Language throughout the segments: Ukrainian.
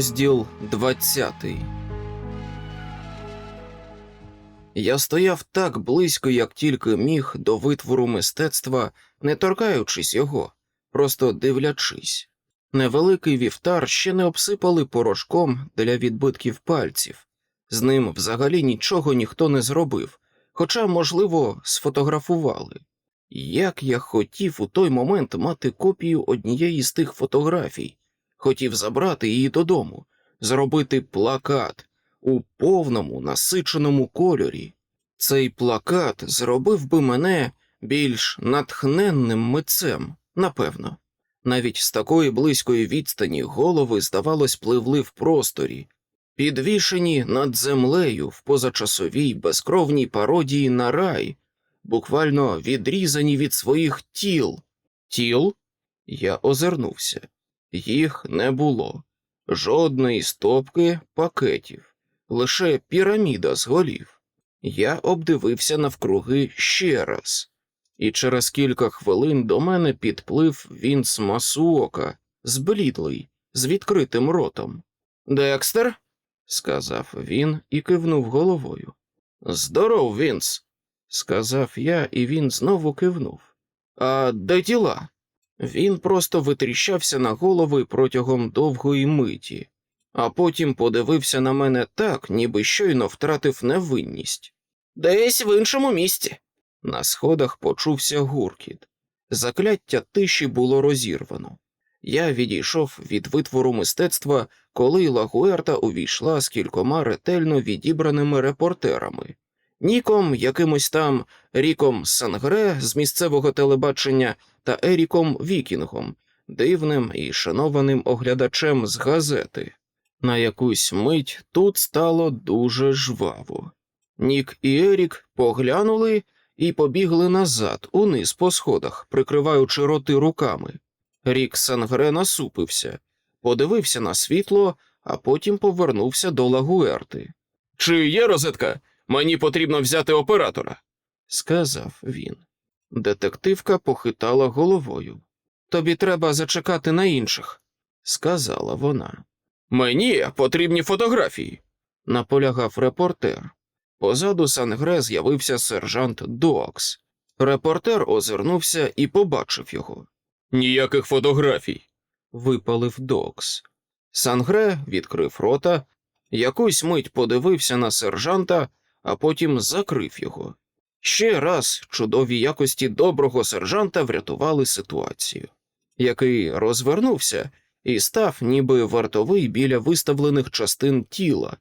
Розділ 20 Я стояв так близько, як тільки міг, до витвору мистецтва, не торкаючись його, просто дивлячись. Невеликий вівтар ще не обсипали порошком для відбитків пальців. З ним взагалі нічого ніхто не зробив, хоча, можливо, сфотографували. Як я хотів у той момент мати копію однієї з тих фотографій, хотів забрати її додому, зробити плакат у повному насиченому кольорі. Цей плакат зробив би мене більш натхненним митцем, напевно. Навіть з такої близької відстані голови, здавалось, пливли в просторі, підвішені над землею в позачасовій безкровній пародії на рай, буквально відрізані від своїх тіл. Тіл? Я озирнувся. Їх не було, жодної стопки пакетів, лише піраміда з голів. Я обдивився навкруги ще раз, і через кілька хвилин до мене підплив Вінс Масуока, зблідлий, з відкритим ротом. Декстер? сказав він і кивнув головою. Здоров, Вінс, сказав я, і він знову кивнув. А де тіла? Він просто витріщався на голови протягом довгої миті, а потім подивився на мене так, ніби щойно втратив невинність. Десь в іншому місці. На сходах почувся гуркіт. Закляття тиші було розірвано. Я відійшов від витвору мистецтва, коли Лагуерта увійшла з кількома ретельно відібраними репортерами. Ніком, якимось там Ріком Сангре з місцевого телебачення та Еріком Вікінгом, дивним і шанованим оглядачем з газети. На якусь мить тут стало дуже жваво. Нік і Ерік поглянули і побігли назад, униз по сходах, прикриваючи роти руками. Рік Сангре насупився, подивився на світло, а потім повернувся до Лагуерти. Чи є розетка? Мені потрібно взяти оператора, сказав він. Детективка похитала головою. Тобі треба зачекати на інших, сказала вона. Мені потрібні фотографії, наполягав репортер. Позаду Сангре з'явився сержант Докс. Репортер озирнувся і побачив його. Ніяких фотографій, випалив Докс. Сангре відкрив рота, якусь мить подивився на сержанта, а потім закрив його. Ще раз чудові якості доброго сержанта врятували ситуацію, який розвернувся і став ніби вартовий біля виставлених частин тіла,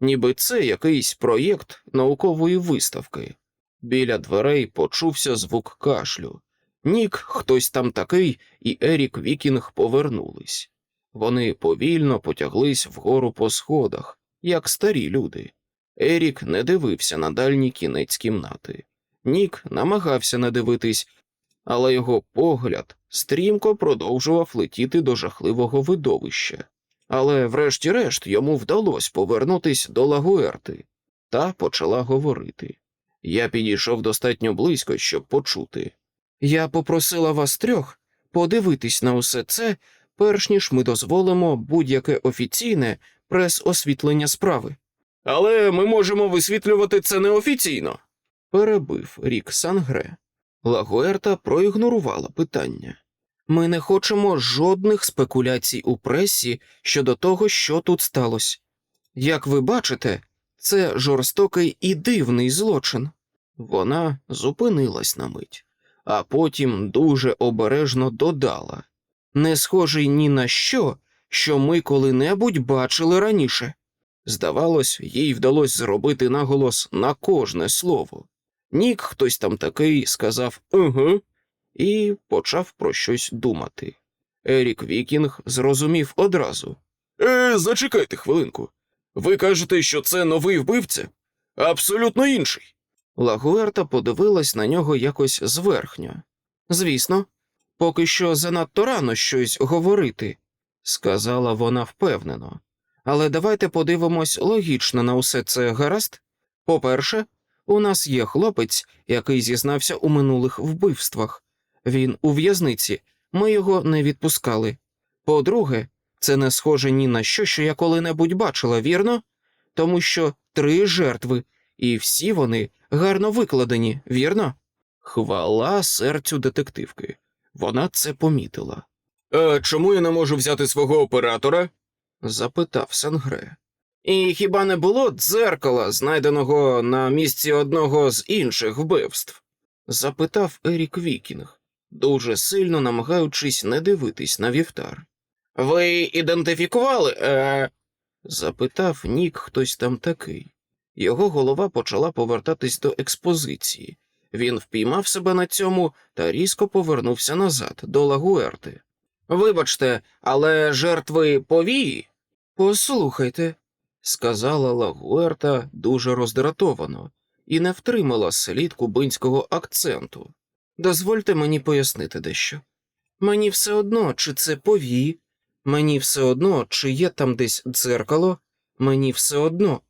ніби це якийсь проєкт наукової виставки. Біля дверей почувся звук кашлю. Нік, хтось там такий, і Ерік Вікінг повернулись. Вони повільно потяглись вгору по сходах, як старі люди. Ерік не дивився на дальній кінець кімнати. Нік намагався не дивитись, але його погляд стрімко продовжував летіти до жахливого видовища. Але, врешті-решт, йому вдалося повернутись до Лагуерти та почала говорити. Я підійшов достатньо близько, щоб почути. Я попросила вас трьох подивитись на усе це, перш ніж ми дозволимо будь-яке офіційне прес-освітлення справи. Але ми можемо висвітлювати це неофіційно, перебив рік Сангре. Лагуерта проігнорувала питання. Ми не хочемо жодних спекуляцій у пресі щодо того, що тут сталося. Як ви бачите, це жорстокий і дивний злочин. Вона зупинилась на мить, а потім дуже обережно додала не схожий ні на що, що ми коли-небудь бачили раніше. Здавалось, їй вдалося зробити наголос на кожне слово. Нік, хтось там такий, сказав «Угу» і почав про щось думати. Ерік Вікінг зрозумів одразу. Е, зачекайте хвилинку. Ви кажете, що це новий вбивця? Абсолютно інший. Лагуерта подивилась на нього якось зверхньо. Звісно, поки що занадто рано щось говорити, сказала вона впевнено. Але давайте подивимось логічно на усе це гаразд. По-перше, у нас є хлопець, який зізнався у минулих вбивствах. Він у в'язниці, ми його не відпускали. По-друге, Це не схоже ні на що, що я коли-небудь бачила, вірно? Тому що три жертви, і всі вони гарно викладені, вірно? Хвала серцю детективки. Вона це помітила. «А чому я не можу взяти свого оператора? Запитав Сангре. І хіба не було дзеркала, знайденого на місці одного з інших вбивств? запитав Ерік Вікінг, дуже сильно намагаючись не дивитись на вівтар. Ви ідентифікували? Е... запитав Нік хтось там такий. Його голова почала повертатись до експозиції. Він впіймав себе на цьому та різко повернувся назад до Лагуерти. Вибачте, але жертви повії? Послухайте, сказала Лагуерта дуже роздратовано і не втримала слід кубинського акценту. Дозвольте мені пояснити дещо. Мені все одно, чи це повії, мені все одно, чи є там десь дзеркало, мені все одно.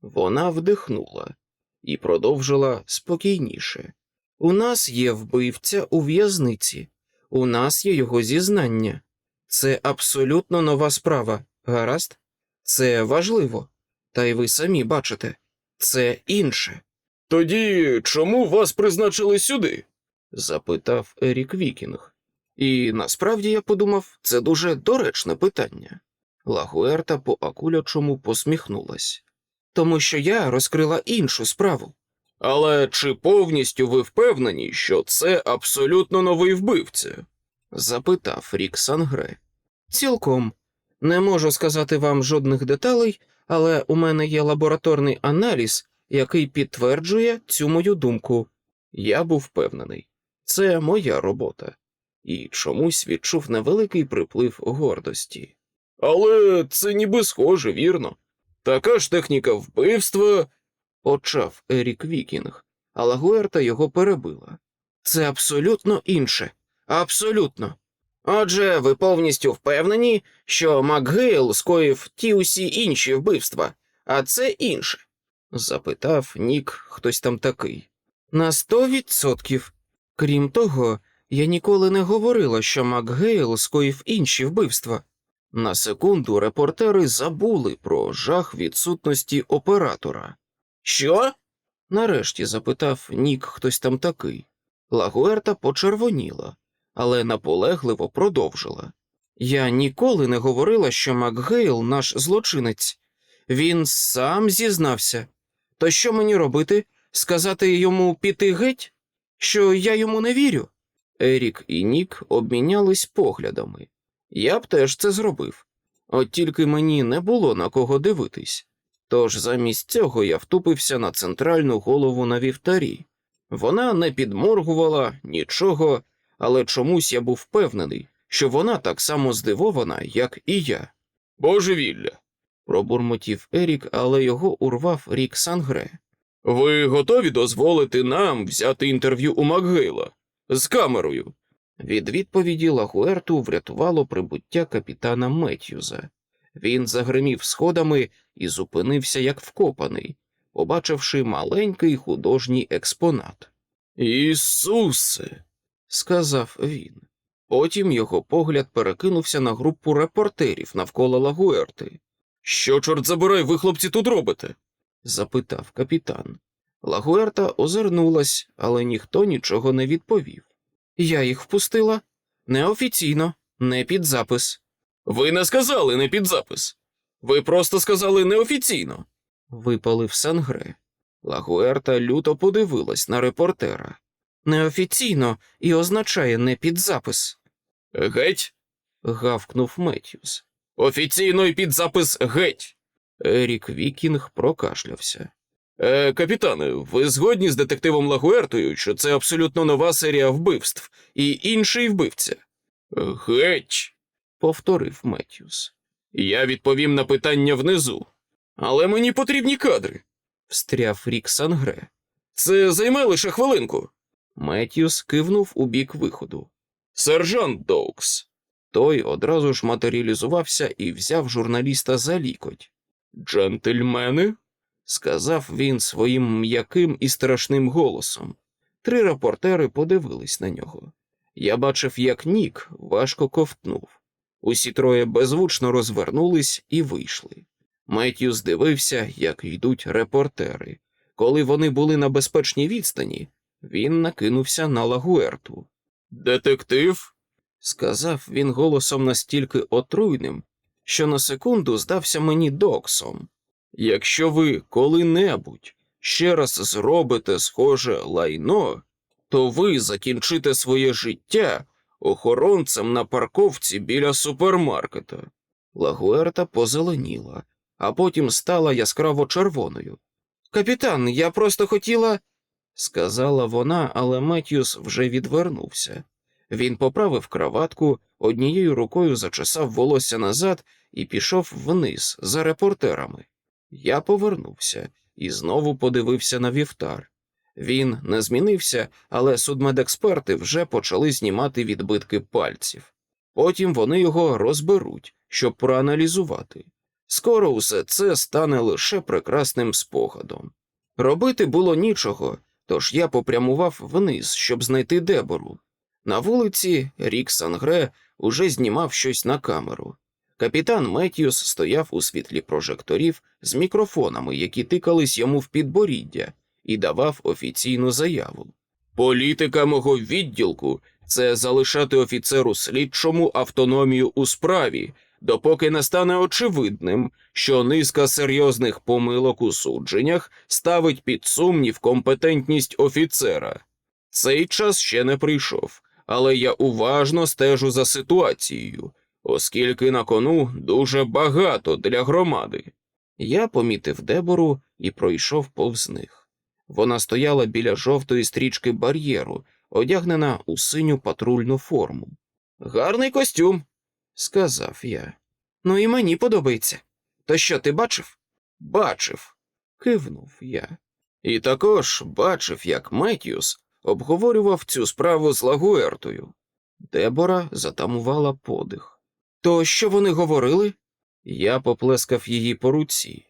Вона вдихнула і продовжила спокійніше. У нас є вбивця у в'язниці, у нас є його зізнання. Це абсолютно нова справа, гаразд? Це важливо. Та й ви самі бачите, це інше. Тоді чому вас призначили сюди? запитав Ерік Вікінг. І насправді я подумав, це дуже доречне питання. Лагуерта по акулячому посміхнулась. Тому що я розкрила іншу справу. Але чи повністю ви впевнені, що це абсолютно новий вбивця? запитав Рік Сангре. Цілком. Не можу сказати вам жодних деталей, але у мене є лабораторний аналіз, який підтверджує цю мою думку. Я був впевнений, це моя робота, і чомусь відчув невеликий приплив гордості. Але це ніби схоже, вірно. Така ж техніка вбивства, почав Ерік Вікінг, а Лагуерта його перебила. Це абсолютно інше. Абсолютно. Отже, ви повністю впевнені, що МакГейл скоїв ті усі інші вбивства, а це інше? запитав Нік хтось там такий. На сто відсотків. Крім того, я ніколи не говорила, що МакГейл скоїв інші вбивства. На секунду репортери забули про жах відсутності оператора. Що? нарешті запитав Нік хтось там такий. Лагуерта почервоніла, але наполегливо продовжила. Я ніколи не говорила, що Макгейл наш злочинець. Він сам зізнався. То що мені робити? Сказати йому піти геть? Що я йому не вірю? Ерік і Нік обмінялись поглядами. Я б теж це зробив. От тільки мені не було на кого дивитись. Тож замість цього я втупився на центральну голову на вівтарі. Вона не підморгувала нічого, але чомусь я був впевнений, що вона так само здивована, як і я. Божевілля. пробурмотів Ерік, але його урвав рік Сангре. Ви готові дозволити нам взяти інтерв'ю у Макгейла з камерою? Від відповіді Лагуерту врятувало прибуття капітана Меттьюза. Він загримів сходами і зупинився як вкопаний, побачивши маленький художній експонат. Ісусе, сказав він. Потім його погляд перекинувся на групу репортерів навколо Лагуерти. Що, чорт забирай, ви хлопці тут робите? запитав капітан. Лагуерта озирнулась, але ніхто нічого не відповів. Я їх впустила неофіційно, не під запис. Ви не сказали не під запис. Ви просто сказали неофіційно. Випалив Сангре. Лагуерта люто подивилась на репортера. Неофіційно і означає не під запис. Геть. гавкнув Меттьюс. Офіційно і під запис геть. Ерік Вікінг прокашлявся. Е, капітане, ви згодні з детективом Лагуертою, що це абсолютно нова серія вбивств і інший вбивця? Геть, повторив Меттьюс. Я відповім на питання внизу. Але мені потрібні кадри, встряв Рік Сангре. Це займе лише хвилинку. Меттьюс кивнув у бік виходу. Сержант Доукс. Той одразу ж матеріалізувався і взяв журналіста за лікоть. Джентльмени, сказав він своїм м'яким і страшним голосом. Три репортери подивились на нього. Я бачив, як Нік важко ковтнув. Усі троє беззвучно розвернулись і вийшли. Меттю здивився, як йдуть репортери. Коли вони були на безпечній відстані, він накинувся на лагуерту. Детектив? сказав він голосом настільки отруйним, що на секунду здався мені доксом. Якщо ви коли-небудь ще раз зробите схоже лайно, то ви закінчите своє життя охоронцем на парковці біля супермаркета. Лагуерта позеленіла, а потім стала яскраво червоною. Капітан, я просто хотіла, сказала вона, але Меттюс вже відвернувся. Він поправив краватку, однією рукою зачесав волосся назад і пішов вниз за репортерами. Я повернувся і знову подивився на вівтар. Він не змінився, але судмедексперти вже почали знімати відбитки пальців. Потім вони його розберуть, щоб проаналізувати. Скоро усе це стане лише прекрасним спогадом. Робити було нічого, тож я попрямував вниз, щоб знайти дебору. На вулиці Рік Сангре уже знімав щось на камеру. Капітан Меттіус стояв у світлі прожекторів з мікрофонами, які тикались йому в підборіддя, і давав офіційну заяву. Політика мого відділку це залишати офіцеру слідчому автономію у справі, допоки не стане очевидним, що низка серйозних помилок у судженнях ставить під сумнів компетентність офіцера. Цей час ще не прийшов, але я уважно стежу за ситуацією, оскільки на кону дуже багато для громади. Я помітив дебору і пройшов повз них. Вона стояла біля жовтої стрічки бар'єру, одягнена у синю патрульну форму. Гарний костюм, сказав я. Ну і мені подобається. То що ти бачив? Бачив, кивнув я. І також бачив, як Меттіус обговорював цю справу з Лагуертою. Дебора затамувала подих. То що вони говорили? Я поплескав її по руці.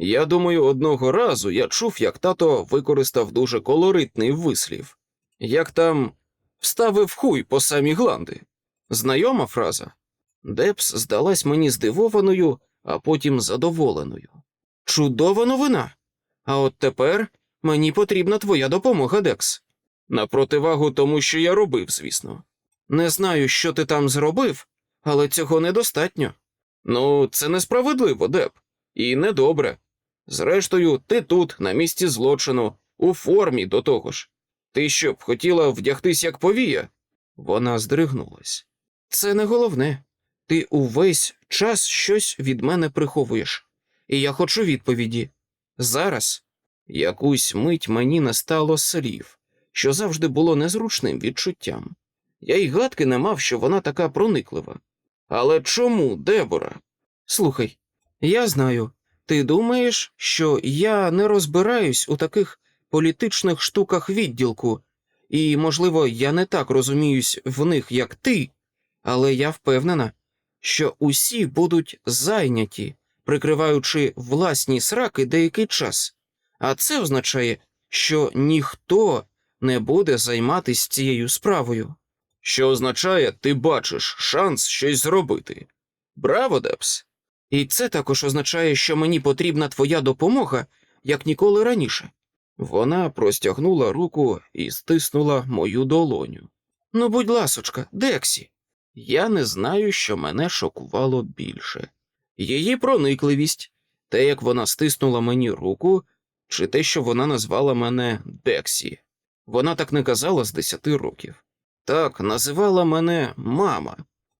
Я думаю, одного разу я чув, як тато використав дуже колоритний вислів, як там вставив хуй по самі гланди. Знайома фраза? Депс здалась мені здивованою, а потім задоволеною. Чудова новина. А от тепер мені потрібна твоя допомога, Декс. На противагу тому, що я робив, звісно. Не знаю, що ти там зробив, але цього недостатньо. Ну, це несправедливо, Деп, і недобре. Зрештою, ти тут, на місці злочину, у формі до того ж. Ти що б хотіла вдягтись як повія? Вона здригнулась. Це не головне. Ти увесь час щось від мене приховуєш, і я хочу відповіді. Зараз якусь мить мені не стало слів, що завжди було незручним відчуттям. Я й гадки не мав, що вона така прониклива. Але чому, Дебора? Слухай, я знаю, ти думаєш, що я не розбираюсь у таких політичних штуках відділку, і, можливо, я не так розуміюсь в них, як ти, але я впевнена, що усі будуть зайняті, прикриваючи власні сраки деякий час, а це означає, що ніхто не буде займатися цією справою. Що означає, ти бачиш шанс щось зробити. Браво, Депс! І це також означає, що мені потрібна твоя допомога, як ніколи раніше. Вона простягнула руку і стиснула мою долоню. Ну, будь ласочка, Дексі. Я не знаю, що мене шокувало більше. Її проникливість, те, як вона стиснула мені руку, чи те, що вона назвала мене Дексі. Вона так не казала з десяти років. Так називала мене мама,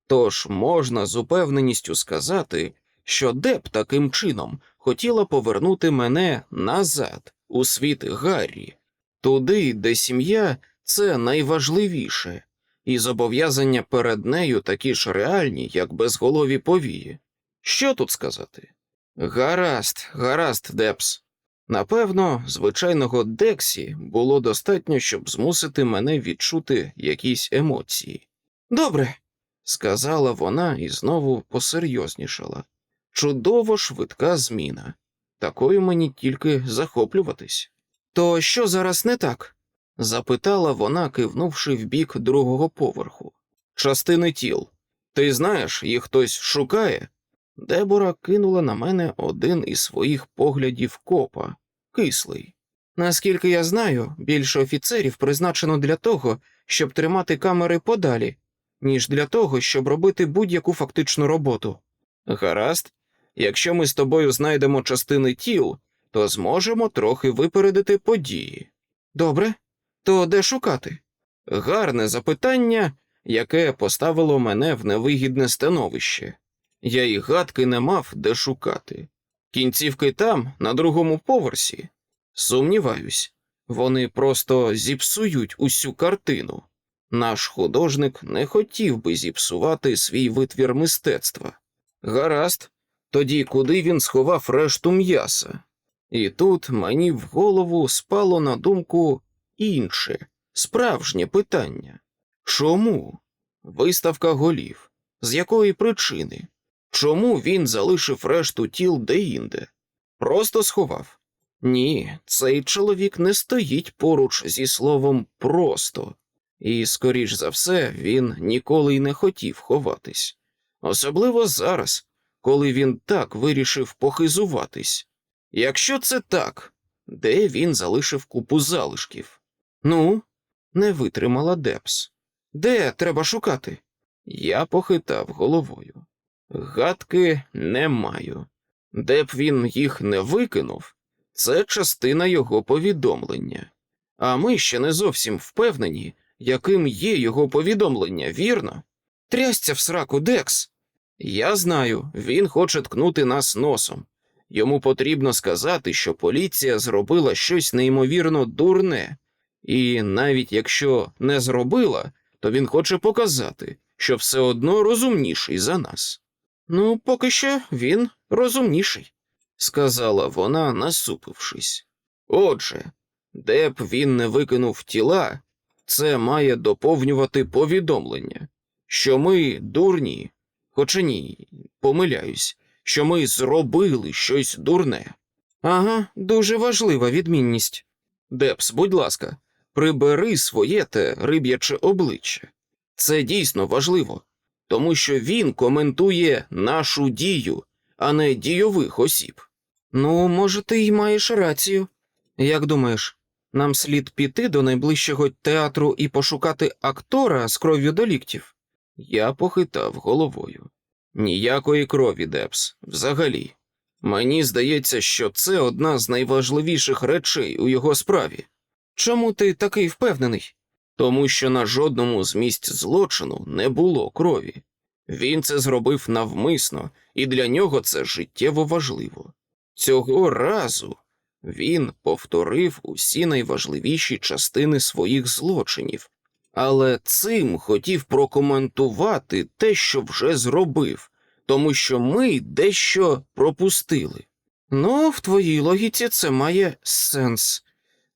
тож можна з упевненістю сказати, що Деп таким чином хотіла повернути мене назад, у світ Гаррі, туди, де сім'я це найважливіше, і зобов'язання перед нею такі ж реальні, як безголові повії. Що тут сказати? Гаразд, гаразд, Депс. Напевно, звичайного Дексі було достатньо, щоб змусити мене відчути якісь емоції. Добре, сказала вона і знову посерйознішала. Чудово швидка зміна. Такою мені тільки захоплюватись. То що зараз не так? запитала вона, кивнувши в бік другого поверху. Частини тіл. Ти знаєш, їх хтось шукає? Дебора кинула на мене один із своїх поглядів копа, кислий. Наскільки я знаю, більше офіцерів призначено для того, щоб тримати камери подалі, ніж для того, щоб робити будь-яку фактичну роботу. Гаразд, якщо ми з тобою знайдемо частини тіл, то зможемо трохи випередити події. Добре, то де шукати? Гарне запитання, яке поставило мене в невигідне становище. Я й гадки не мав де шукати. Кінцівки там, на другому поверсі. Сумніваюсь, вони просто зіпсують усю картину. Наш художник не хотів би зіпсувати свій витвір мистецтва. Гаразд, тоді куди він сховав решту м'яса? І тут мені в голову спало на думку інше, справжнє питання. Чому? Виставка голів. З якої причини? Чому він залишив решту тіл деінде? Просто сховав. Ні, цей чоловік не стоїть поруч зі словом просто, і, скоріш за все, він ніколи й не хотів ховатись. Особливо зараз, коли він так вирішив похизуватись. Якщо це так, де він залишив купу залишків? Ну, не витримала Депс. Де треба шукати? Я похитав головою. Гадки не маю. Де б він їх не викинув, це частина його повідомлення. А ми ще не зовсім впевнені, яким є його повідомлення, вірно? Трясця в сраку, Декс. Я знаю, він хоче ткнути нас носом. Йому потрібно сказати, що поліція зробила щось неймовірно дурне, і навіть якщо не зробила, то він хоче показати, що все одно розумніший за нас. Ну, поки що він розумніший, сказала вона, насупившись. Отже, де б він не викинув тіла, це має доповнювати повідомлення, що ми дурні, хоча ні, помиляюсь, що ми зробили щось дурне. Ага, дуже важлива відмінність. Депс, будь ласка, прибери своє те риб'яче обличчя. Це дійсно важливо, тому що він коментує нашу дію, а не дійових осіб. Ну, може, ти й маєш рацію. Як думаєш, нам слід піти до найближчого театру і пошукати актора з кров'ю до ліктів? Я похитав головою. Ніякої крові, Депс, взагалі. Мені здається, що це одна з найважливіших речей у його справі. Чому ти такий впевнений? Тому що на жодному з місць злочину не було крові. Він це зробив навмисно, і для нього це життєво важливо. Цього разу він повторив усі найважливіші частини своїх злочинів, але цим хотів прокоментувати те, що вже зробив, тому що ми дещо пропустили. Ну, в твоїй логіці це має сенс.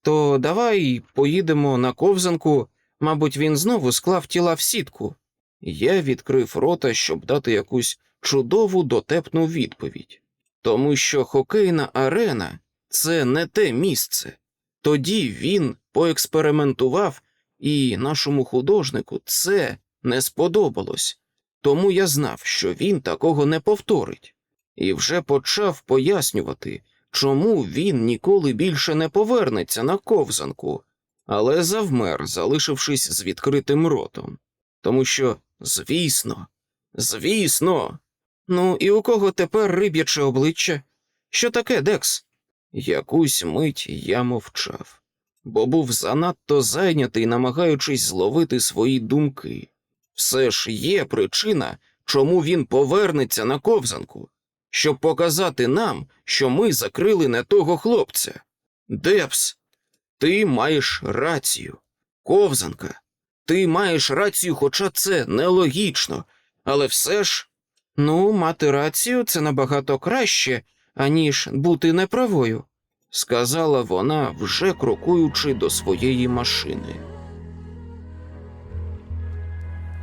То давай поїдемо на ковзанку, мабуть, він знову склав тіла в сітку. Я відкрив рота, щоб дати якусь чудову дотепну відповідь. Тому що хокейна арена це не те місце. Тоді він поекспериментував, і нашому художнику це не сподобалось. Тому я знав, що він такого не повторить, і вже почав пояснювати, чому він ніколи більше не повернеться на ковзанку, але завмер, залишившись з відкритим ротом. Тому що, звісно, звісно. Ну, і у кого тепер риб'яче обличчя? Що таке, Декс? Якусь мить я мовчав, бо був занадто зайнятий, намагаючись зловити свої думки. Все ж є причина, чому він повернеться на ковзанку, щоб показати нам, що ми закрили не того хлопця. Депс, ти маєш рацію. Ковзанка, ти маєш рацію, хоча це нелогічно, але все ж. Ну, мати рацію це набагато краще, аніж бути неправою, сказала вона, вже крокуючи до своєї машини.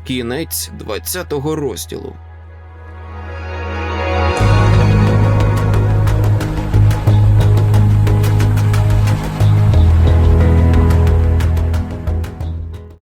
Кінець 20 розділу.